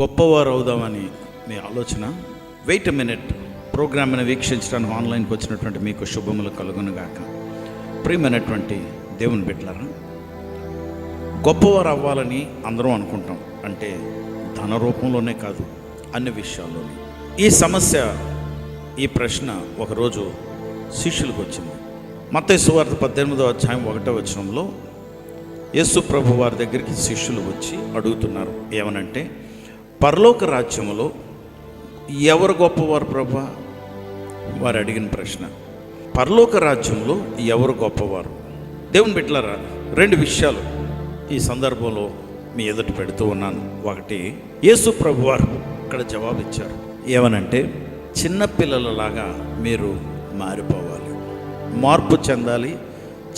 గొప్పవారు అవుదామని మీ ఆలోచన. వెయిట్ మినిట్ ప్రోగ్రామ్ని వీక్షించడానికి ఆన్లైన్కి వచ్చినటువంటి మీకు శుభములు కలుగునుగాక. ప్రియమైనటువంటి దేవుని బిడ్డలరా గొప్పవారు అవ్వాలని అందరం అనుకుంటాం. అంటే ధన రూపంలోనే కాదు అన్ని విషయాల్లోనే. ఈ సమస్య ఈ ప్రశ్న ఒకరోజు శిష్యులకు వచ్చింది. మత సువార్త పద్దెనిమిదో అధ్యాయం ఒకటో వచనంలో యేసు ప్రభు వారి దగ్గరికి శిష్యులు వచ్చి అడుగుతున్నారు. ఏమనంటే పరలోక రాజ్యములో ఎవరు గొప్పవారు ప్రభా? వారు అడిగిన ప్రశ్న. పరలోక రాజ్యంలో ఎవరు గొప్పవారు? దేవుని బిడ్డలారా రెండు విషయాలు ఈ సందర్భంలో మీ ఎదుట పెడుతూ ఉన్నాను. ఒకటి యేసు ప్రభు వారు ఇక్కడ జవాబిచ్చారు. ఏమనంటే చిన్నపిల్లలలాగా మీరు మారిపోవాలి. మార్పు చెందాలి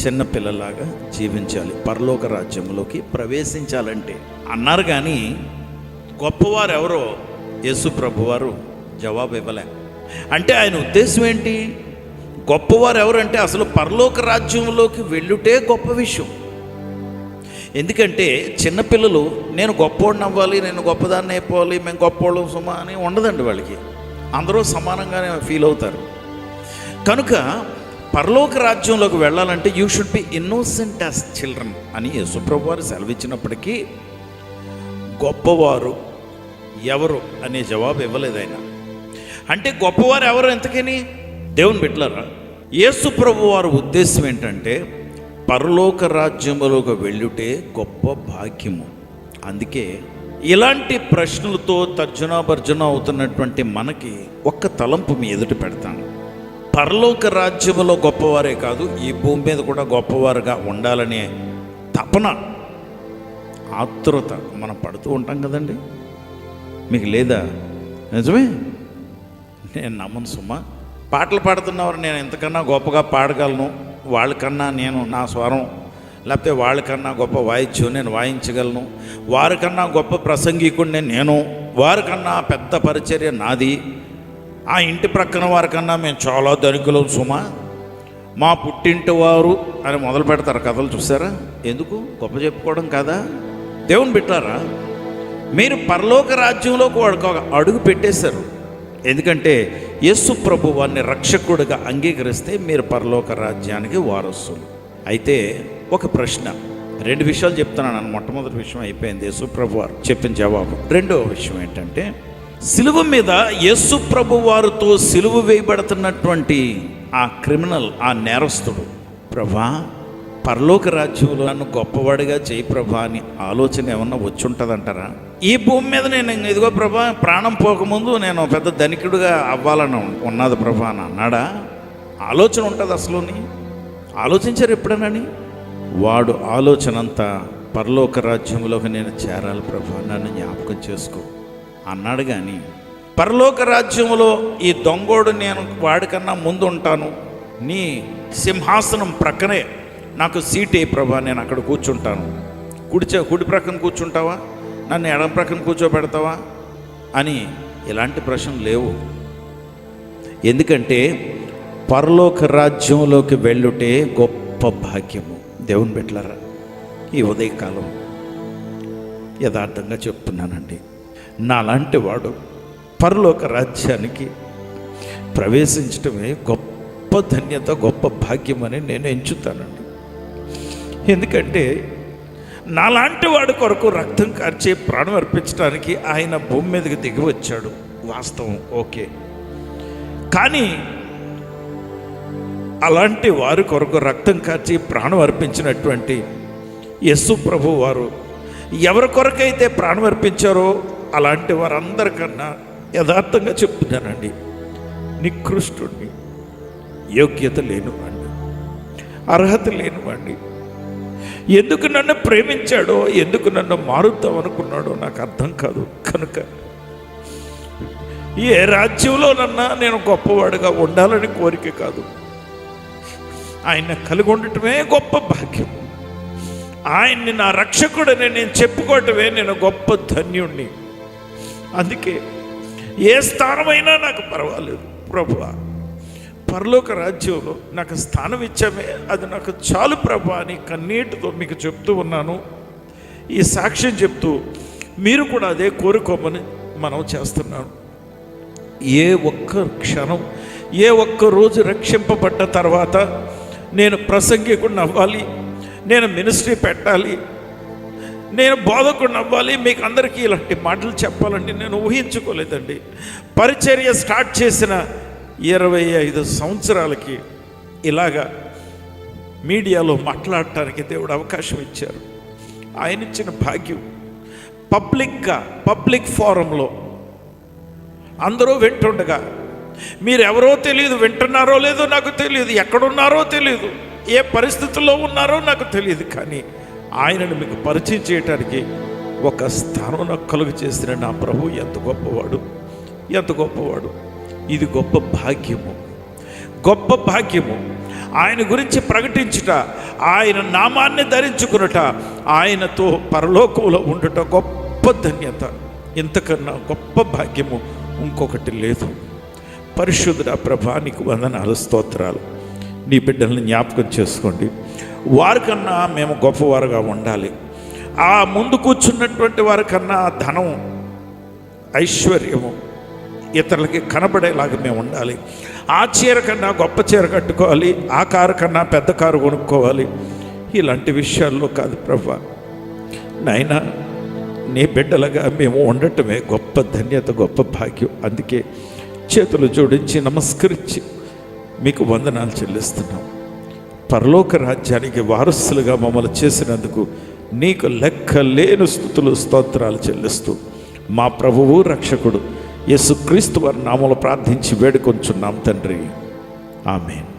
చిన్నపిల్లలాగా జీవించాలి. పరలోక రాజ్యంలోకి ప్రవేశించాలంటే. అన్నారు కానీ గొప్పవారు ఎవరో యేసు ప్రభువారు జవాబు ఇవ్వలే. అంటే ఆయన ఉద్దేశం ఏంటి? గొప్పవారు ఎవరంటే అసలు పరలోక రాజ్యంలోకి వెళ్ళుటే గొప్ప విషయం. ఎందుకంటే చిన్నపిల్లలు నేను గొప్పోడిని అవ్వాలి నేను గొప్పదాన్ని అయిపోవాలి మేము గొప్పోళ్ళం సుమా అని ఉండదండి వాళ్ళకి. అందరూ సమానంగానే ఫీల్ అవుతారు. కనుక పరలోక రాజ్యంలోకి వెళ్ళాలంటే you should be innocent as children అని యేసుప్రభు వారు సెలవిచ్చినప్పటికీ గొప్పవారు ఎవరు అనే జవాబు ఇవ్వలేదు ఆయన. అంటే గొప్పవారు ఎవరు ఎంతకని దేవుని బిడ్డలారా యేసు ప్రభు వారి ఉద్దేశం ఏంటంటే పరలోక రాజ్యములోకి వెళ్ళుటే గొప్ప భాగ్యము. అందుకే ఇలాంటి ప్రశ్నలతో తర్జునాభర్జన అవుతున్నటువంటి మనకి ఒక్క తలంపు మీ ఎదుట పెడతాను. పరలోక రాజ్యములో గొప్పవారే కాదు ఈ భూమి మీద కూడా గొప్పవారుగా ఉండాలనే తపన ఆతురత మనం పడుతూ ఉంటాం కదండి. మీకు లేదా? నిజమే? నేను నమ్మను సుమా. పాటలు పాడుతున్నవారు నేను ఎంతకన్నా గొప్పగా పాడగలను. వాళ్ళకన్నా నేను నా స్వరం లేకపోతే వాళ్ళకన్నా గొప్ప వాయిద్యం నేను వాయించగలను. వారికన్నా గొప్ప ప్రసంగికుడిని నేను. వారికన్నా పెద్ద పరిచర్య నాది. ఆ ఇంటి ప్రక్కన వారికన్నా మేము చాలా ధనికులం సుమా. మా పుట్టింటి వారు అని మొదలు పెడతారు కథలు చూసారా? ఎందుకు? గొప్ప చెప్పుకోవడం కాదా? దేవుని బిట్టారా మీరు పరలోక రాజ్యంలోకి వాడికి ఒక అడుగు పెట్టేశారు. ఎందుకంటే యేసు ప్రభు వారిని రక్షకుడిగా అంగీకరిస్తే మీరు పరలోక రాజ్యానికి వారసులు. అయితే ఒక ప్రశ్న రెండు విషయాలు చెప్తున్నాను మొట్టమొదటి విషయం అయిపోయింది యేసు ప్రభు వారు చెప్పిన జవాబు. రెండవ విషయం ఏంటంటే సిలువ మీద యేసు ప్రభు వారితో సిలువ వేయబడుతున్నటువంటి ఆ క్రిమినల్ ఆ నేరస్తుడు ప్రభా పరలోక రాజ్యంలో నన్ను గొప్పవాడిగా చేయి ప్రభా అని ఆలోచన ఏమన్నా వచ్చి ఉంటుందంటారా ఈ భూమి మీద నేను ఇదిగో ప్రభా ప్రాణం పోకముందు నేను పెద్ద ధనికుడుగా అవ్వాలని ఉన్నది ప్రభా అని అన్నాడా? ఆలోచన ఉంటుంది అసలుని. ఆలోచించారు ఎప్పుడనని? వాడు ఆలోచన అంతా పరలోక రాజ్యంలోకి నేను చేరాలి ప్రభా నన్ను జ్ఞాపకం చేసుకో అన్నాడు కానీ పరలోక రాజ్యంలో ఈ దొంగోడు నేను వాడికన్నా ముందు ఉంటాను. నీ సింహాసనం ప్రక్కనే నాకు సీట్ ఏ ప్రభా నేను అక్కడ కూర్చుంటాను. కుడిచే కుడి ప్రక్కన కూర్చుంటావా? నన్ను ఎడం ప్రక్కన కూర్చోబెడతావా? అని ఇలాంటి ప్రశ్నలు లేవు. ఎందుకంటే పరలోక రాజ్యంలోకి వెళ్ళుటే గొప్ప భాగ్యము. దేవుని పెట్టలరా ఈ ఉదయకాలం యథార్థంగా చెప్తున్నానండి. నాలాంటి వాడు పరలోక రాజ్యానికి ప్రవేశించడమే గొప్ప ధన్యత గొప్ప భాగ్యం అని నేను ఎంచుతానండి. ఎందుకంటే నాలాంటి వాడి కొరకు రక్తం కార్చే ప్రాణం అర్పించడానికి ఆయన భూమి మీదకి దిగి వచ్చాడు. వాస్తవం. ఓకే. కానీ అలాంటి వారి కొరకు రక్తం కార్చి ప్రాణం అర్పించినటువంటి యస్సు ప్రభు వారు ఎవరి కొరకైతే ప్రాణం అర్పించారో అలాంటి వారందరికన్నా యథార్థంగా చెప్తున్నానండి. నికృష్టుడిని యోగ్యత లేనివాడిని అర్హత లేనివాడిని ఎందుకు నన్ను ప్రేమించాడో ఎందుకు నన్ను మారుద్దాం అనుకున్నాడో నాకు అర్థం కాదు. కనుక ఏ రాజ్యంలోనన్నా నేను గొప్పవాడిగా ఉండాలని కోరిక కాదు. ఆయన కలిగి ఉండటమే గొప్ప భాగ్యం. ఆయన్ని నా రక్షకుడని నేను చెప్పుకోవటమే నేను గొప్ప ధన్యుణ్ణి. అందుకే ఏ స్థానమైనా నాకు పర్వాలేదు. ప్రభువా పరలోక రాజ్యంలో నాకు స్థానం ఇచ్చామే అది నాకు చాలు ప్రభా అని కన్నీటితో మీకు చెప్తూ ఉన్నాను. ఈ సాక్ష్యం చెప్తూ మీరు కూడా అదే కోరుకోమని మనం చేస్తున్నాను. ఏ ఒక్క క్షణం ఏ ఒక్క రోజు రక్షింపబడ్డ తర్వాత నేను ప్రసంగికుడిని అవ్వాలి నేను మినిస్ట్రీ పెట్టాలి నేను బోధకుడిని అవ్వాలి మీకు అందరికీ ఇలాంటి మాటలు చెప్పాలంటే నేను ఊహించుకోలేదండి. పరిచర్య స్టార్ట్ చేసిన ఇరవై ఐదు సంవత్సరాలకి ఇలాగా మీడియాలో మాట్లాడటానికి దేవుడు అవకాశం ఇచ్చారు. ఆయన ఇచ్చిన భాగ్యం పబ్లిక్గా పబ్లిక్ ఫోరంలో అందరూ వింటుండగా మీరు ఎవరో తెలియదు వింటున్నారో లేదో నాకు తెలియదు ఎక్కడున్నారో తెలియదు ఏ పరిస్థితుల్లో ఉన్నారో నాకు తెలియదు కానీ ఆయనను మీకు పరిచయం చేయటానికి ఒక స్థానం నాకు కలుగు చేసిన నా ప్రభు ఎంత గొప్పవాడు ఎంత గొప్పవాడు. ఇది గొప్ప భాగ్యము. గొప్ప భాగ్యము. ఆయన గురించి ప్రకటించుట ఆయన నామాన్ని ధరించుకునుట ఆయనతో పరలోకంలో ఉండుట గొప్ప ధన్యత. ఇంతకన్నా గొప్ప భాగ్యము ఇంకొకటి లేదు. పరిశుద్ధ ప్రభానికి వందనాలు స్తోత్రాలు. నీ బిడ్డల్ని జ్ఞాపకం చేసుకోండి. వారికన్నా మేము గొప్పవారుగా ఉండాలి. ఆ ముందు కూర్చున్నటువంటి వారికన్నా ధనం ఐశ్వర్యము ఇతరులకి కనబడేలాగా మేము ఉండాలి. ఆ చీర కన్నా గొప్ప చీర కట్టుకోవాలి ఆ కారు కన్నా పెద్ద కారు కొనుక్కోవాలి. ఇలాంటి విషయాల్లో కాదు ప్రభా. నాయనా నీ బిడ్డలుగా మేము ఉండటమే గొప్ప ధన్యత గొప్ప భాగ్యం. అందుకే చేతులు జోడించి నమస్కరించి మీకు వందనాలు చెల్లిస్తున్నాం. పరలోక రాజ్యానికి వారసులుగా మమ్మల్ని చేసినందుకు నీకు లెక్క లేని స్థుతులు స్తోత్రాలు చెల్లిస్తూ మా ప్రభువు రక్షకుడు యేసుక్రీస్తు వారి నామలు ప్రార్థించి వేడుకొంచున్నాం తండ్రి. ఆమెన్.